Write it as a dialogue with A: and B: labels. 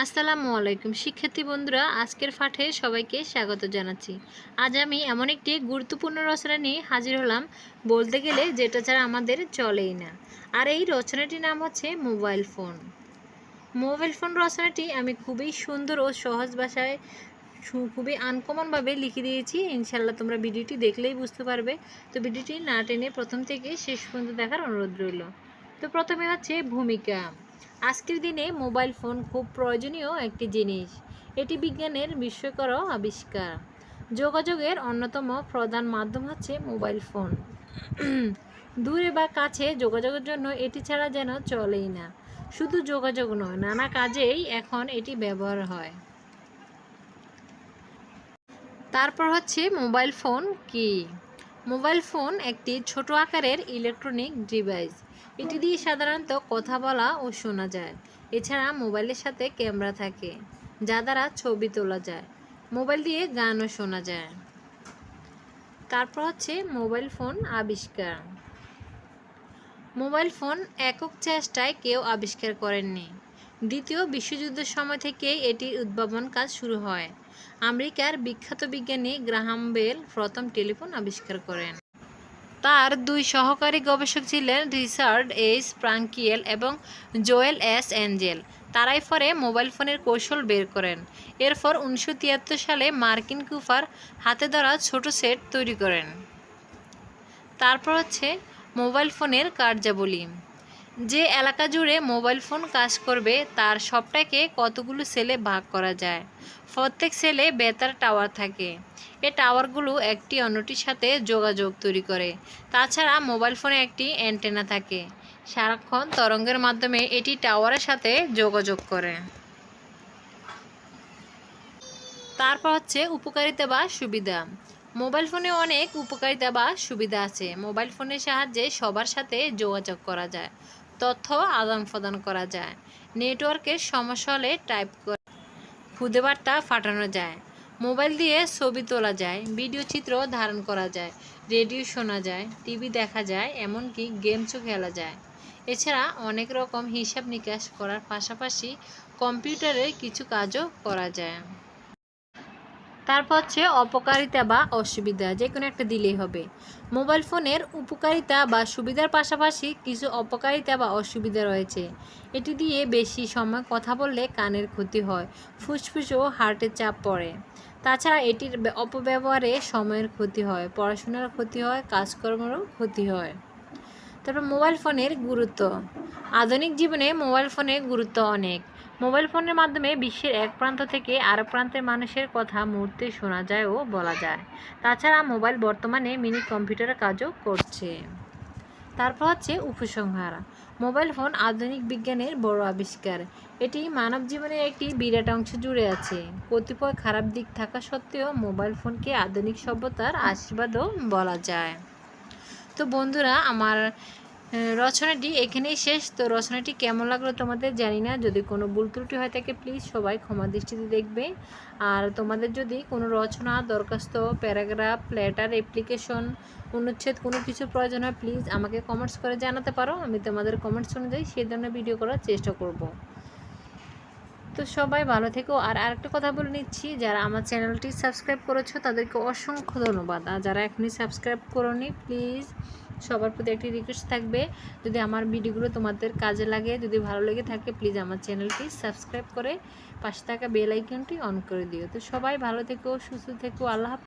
A: আসসালামু আলাইকুম। শিক্ষার্থী বন্ধুরা, আজকের পাঠে সবাইকে স্বাগত জানাচ্ছি। আজ আমি এমন একটি গুরুত্বপূর্ণ রচনা নিয়ে হাজির হলাম, বলতে গেলে যেটা ছাড়া আমাদের চলেই না। আর এই রচনাটির নাম হচ্ছে মোবাইল ফোন। মোবাইল ফোন রচনাটি আমি খুবই সুন্দর ও সহজ ভাষায় খুবই আনকমনভাবে লিখে দিয়েছি। ইনশাল্লাহ তোমরা ভিডিওটি দেখলেই বুঝতে পারবে। তো ভিডিওটি না টেনে প্রথম থেকে শেষ পর্যন্ত দেখার অনুরোধ রইল। তো প্রথমে হচ্ছে ভূমিকা। আজকের দিনে মোবাইল ফোন খুব প্রয়োজনীয় একটি জিনিস। এটি বিজ্ঞানের বিস্ময়কর আবিষ্কার। যোগাযোগের অন্যতম প্রধান মাধ্যম হচ্ছে মোবাইল ফোন। দূরে বা কাছে যোগাযোগের জন্য এটি ছাড়া যেন চলেই না। শুধু যোগাযোগ নয়, নানা কাজেই এখন এটি ব্যবহার হয়। তারপর হচ্ছে মোবাইল ফোন কি? মোবাইল ফোন একটি ছোট আকারের ইলেকট্রনিক ডিভাইস। এটি দিয়ে সাধারণত কথা বলা ও শোনা যায়। এছাড়া মোবাইলের সাথে ক্যামেরা থাকে, যা দ্বারা ছবি তোলা যায়, মোবাইল দিয়ে গানও শোনা যায়। তারপর হচ্ছে মোবাইল ফোন আবিষ্কার। মোবাইল ফোন একক চেষ্টায় কেউ আবিষ্কার করেননি। দ্বিতীয় বিশ্বযুদ্ধের সময় থেকেই এটির উদ্ভাবন কাজ শুরু হয়। আমেরিকার বিখ্যাত বিজ্ঞানী গ্রাহাম বেল প্রথম টেলিফোন আবিষ্কার করেন। তার দুই সহকারী গবেষক ছিলেন রিচার্ড এইচ প্রাঙ্কিয়েল এবং জোয়েল এস অ্যাঞ্জেল তারাই পরে মোবাইল ফোনের কৌশল বের করেন। এরপর উনিশশো তিয়াত্তর সালে মার্কিন কুফার হাতে ধরা ছোট সেট তৈরি করেন। তারপর হচ্ছে মোবাইল ফোনের কার্যাবলী। যে এলাকা জুড়ে মোবাইল ফোন কাজ করবে, তার সবটাকে কতগুলো সেলে ভাগ করা যায়? প্রত্যেক সেলে বেতার টাওয়ার থাকে। এ টাওয়ারগুলো একটি অন্যটির সাথে যোগাযোগ তৈরি করে। তাছাড়া মোবাইল ফোনে একটি অ্যান্টেনা থাকে। সারাক্ষণ তরঙ্গের মাধ্যমে এটি টাওয়ারের সাথে যোগাযোগ করে। তারপর হচ্ছে উপকারিতা বা সুবিধা। মোবাইল ফোনে অনেক উপকারিতা বা সুবিধা আছে। মোবাইল ফোনের সাহায্যে সবার সাথে যোগাযোগ করা যায়। তথ্য আদান প্রদান করা যায়। নেটওয়ার্কের সমস্যা হলে টাইপ করে খুদে বার্তা পাঠানো যায়। মোবাইল দিয়ে ছবি তোলা যায়, ভিডিও চিত্র ধারণ করা যায়, রেডিও শোনা যায়, টিভি দেখা যায়, এমনকি গেমসও খেলা যায়। এছাড়া অনেক রকম হিসাব নিকাশ করার পাশাপাশি কম্পিউটারের কিছু কাজও করা যায়। তারপর হচ্ছে অপকারিতা বা অসুবিধা যে কোনো একটা দিলেই হবে। মোবাইল ফোনের উপকারিতা বা সুবিধার পাশাপাশি কিছু অপকারিতা বা অসুবিধা রয়েছে। এটি দিয়ে বেশি সময় কথা বললে কানের ক্ষতি হয়, ফুসফুস ও হার্টের চাপ পড়ে। তাছাড়া এটির অপব্যবহারে সময়ের ক্ষতি হয় পড়াশোনার ক্ষতি হয়, কাজকর্মেরও ক্ষতি হয়। তারপর মোবাইল ফোনের গুরুত্ব। আধুনিক জীবনে মোবাইল ফোনের গুরুত্ব অনেক। মোবাইল ফোনের মাধ্যমে বিশ্বের এক প্রান্ত থেকে আরেক প্রান্তের মানুষের কথা মুহূর্তে শোনা যায় ও বলা যায়। তাছাড়া মোবাইল বর্তমানে মিনি কম্পিউটারের কাজও করছে। তারপর হচ্ছে উপসংহার। মোবাইল ফোন আধুনিক বিজ্ঞানের বড় আবিষ্কার। এটি মানব জীবনের একটি বিরাট অংশ জুড়ে আছে। কতিপয় খারাপ দিক থাকা সত্ত্বেও মোবাইল ফোনকে আধুনিক সভ্যতার আশীর্বাদও বলা যায়। তো বন্ধুরা, আমার রচনাটি এখানেই শেষ। তো রচনাটি কেমন লাগল তোমাদের জানি না। যদি কোনো ভুল ত্রুটি হয় থাকে প্লিজ সবাই ক্ষমা দৃষ্টিতে দেখবে। আর তোমাদের যদি কোনো রচনা, দরখাস্ত প্যারাগ্রাফ লেটার অ্যাপ্লিকেশন অনুচ্ছেদ কোনো কিছু প্রয়োজন হয় প্লিজ আমাকে কমেন্টস করে জানাতে পারো। আমি তোমাদের কমেন্টস অনুযায়ী সেই ধরনের ভিডিও করার চেষ্টা করব। তো সবাই ভালো থেকো। আর আরেকটা কথা বলে নিচ্ছি, যারা আমার চ্যানেলটি সাবস্ক্রাইব করেছ, তাদেরকে অসংখ্য ধন্যবাদ। আর যারা এখনই সাবস্ক্রাইব করোনি প্লিজ সবার প্রতি একটি রিকোয়েস্ট থাকবে যদি আমার ভিডিওগুলো তোমাদের কাজে লাগে, যদি ভালো লেগে থাকে প্লিজ আমার চ্যানেলটি সাবস্ক্রাইব করে পাশে থাকা বেল আইকনটি অন করে দিও তো সবাই ভালো থেকো, সুস্থ থেকো, আল্লাহ।